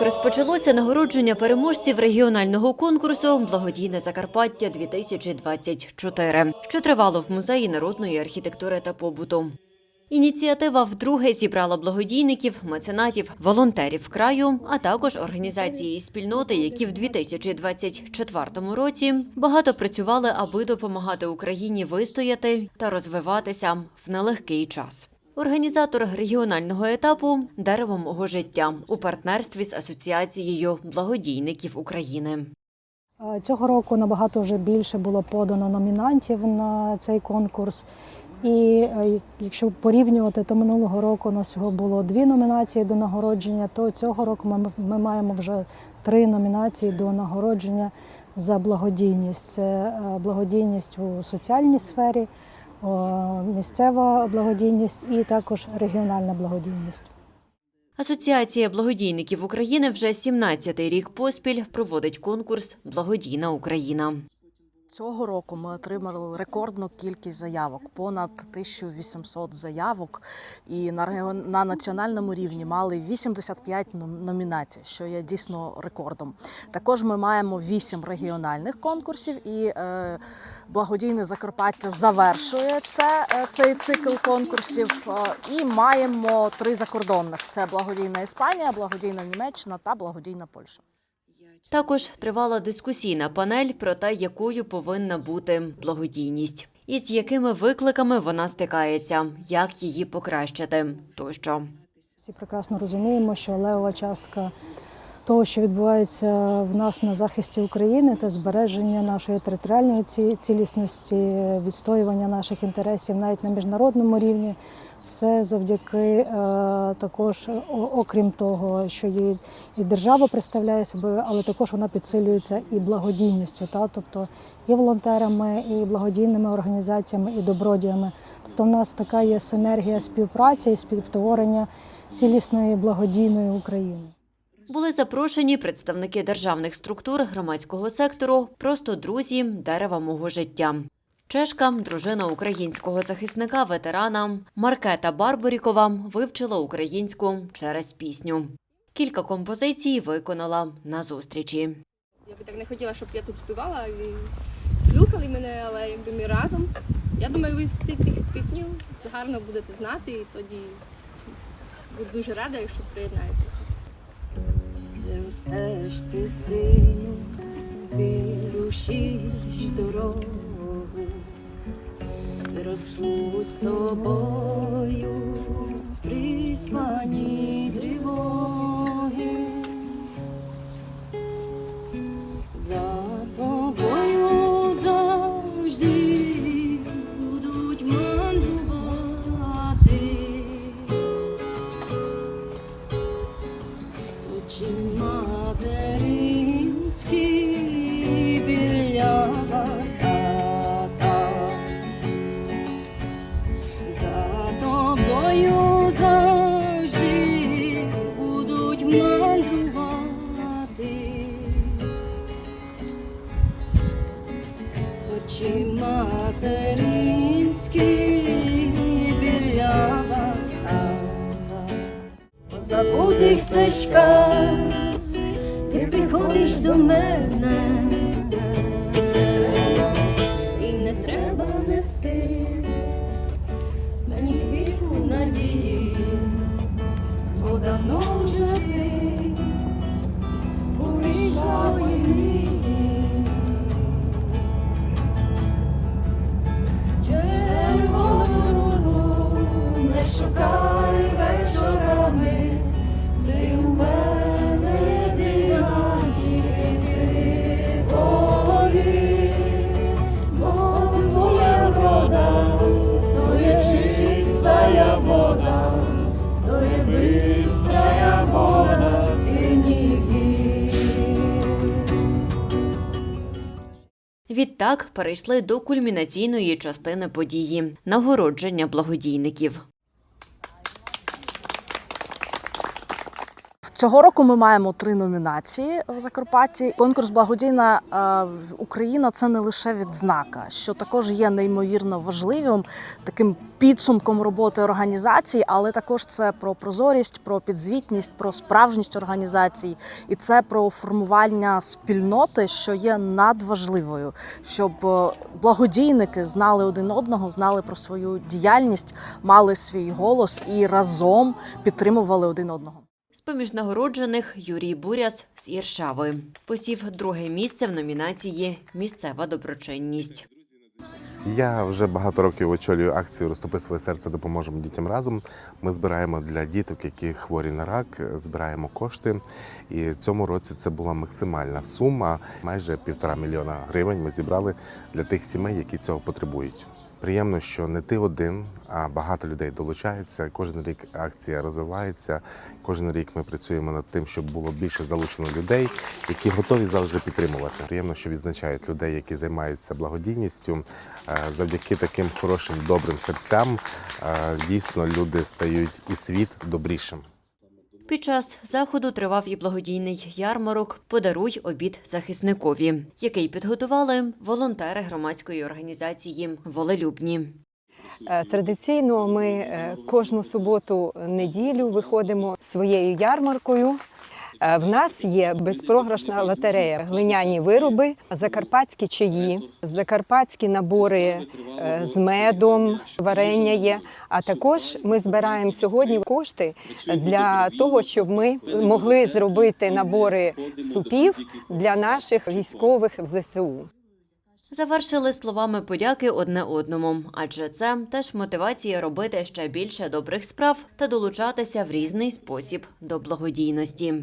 Розпочалося нагородження переможців регіонального конкурсу Благодійне Закарпаття 2024 що тривало в музеї народної архітектури та побуту. Ініціатива вдруге зібрала благодійників, меценатів, волонтерів краю, а також організації і спільноти, які в 2024 році багато працювали, аби допомагати Україні вистояти та розвиватися в нелегкий час. Організатор регіонального етапу Дерево мого життя у партнерстві з асоціацією благодійників України. Цього року набагато вже більше було подано номінантів на цей конкурс. І е, якщо порівнювати, то минулого року у нас всього було дві номінації до нагородження, то цього року ми, ми маємо вже три номінації до нагородження за благодійність. Це е, благодійність у соціальній сфері, місцева благодійність і також регіональна благодійність. Асоціація благодійників України вже 17-й рік поспіль проводить конкурс Благодійна Україна. Цього року ми отримали рекордну кількість заявок понад 1800 заявок, і на на національному рівні мали 85 ном- номінацій, що є дійсно рекордом. Також ми маємо 8 регіональних конкурсів, і е, благодійне Закарпаття завершує це, е, цей цикл конкурсів. Е, і маємо три закордонних: це благодійна Іспанія, благодійна Німеччина та благодійна Польща. Також тривала дискусійна панель про те, якою повинна бути благодійність, і з якими викликами вона стикається, як її покращити тощо. Всі прекрасно розуміємо, що левова частка того, що відбувається в нас на захисті України та збереження нашої територіальної цілісності, відстоювання наших інтересів навіть на міжнародному рівні. Все завдяки е, також, окрім того, що її і держава представляє собою, але також вона підсилюється і благодійністю, та тобто і волонтерами, і благодійними організаціями, і добродіями. Тобто в нас така є синергія співпраці і співтворення цілісної благодійної України. Були запрошені представники державних структур громадського сектору, просто друзі дерева мого життя. Чешка, дружина українського захисника, ветерана Маркета Барборікова вивчила українську через пісню. Кілька композицій виконала на зустрічі. Я би так не хотіла, щоб я тут співала і слухали мене, але якби ми разом. Я думаю, ви всі ці пісні гарно будете знати, і тоді буду дуже рада, якщо приєднаєтеся. Ростеш ти сину, вирушиш дорогу, ростуть з тобою материнські біля вата. По забутих стежках ти приходиш до мене. Відтак перейшли до кульмінаційної частини події нагородження благодійників. Цього року ми маємо три номінації в Закарпатті. Конкурс Благодійна е, Україна це не лише відзнака, що також є неймовірно важливим таким підсумком роботи організації, але також це про прозорість, про підзвітність, про справжність організацій, і це про формування спільноти, що є надважливою, щоб е, благодійники знали один одного, знали про свою діяльність, мали свій голос і разом підтримували один одного. З-поміж нагороджених Юрій Буряс з Іршави посів друге місце в номінації Місцева доброчинність. Я вже багато років очолюю акцію Розтопи своє серце, допоможемо дітям разом. Ми збираємо для діток, які хворі на рак, збираємо кошти. І цьому році це була максимальна сума. Майже півтора мільйона гривень ми зібрали для тих сімей, які цього потребують. Приємно, що не ти один, а багато людей долучається. Кожен рік акція розвивається. Кожен рік ми працюємо над тим, щоб було більше залучено людей, які готові завжди підтримувати. Приємно, що відзначають людей, які займаються благодійністю. Е, Завдяки таким хорошим, добрим серцям е, дійсно люди стають і світ добрішим. Під час заходу тривав і благодійний ярмарок Подаруй обід захисникові, який підготували волонтери громадської організації Волелюбні. Е, Традиційно ми е, кожну суботу неділю виходимо своєю ярмаркою. Е, В нас є безпрограшна лотерея, глиняні вироби, закарпатські чаї, закарпатські набори е, з медом, варення є. А також ми збираємо сьогодні кошти для того, щоб ми могли зробити набори супів для наших військових в ЗСУ. Завершили словами подяки одне одному, адже це теж мотивація робити ще більше добрих справ та долучатися в різний спосіб до благодійності.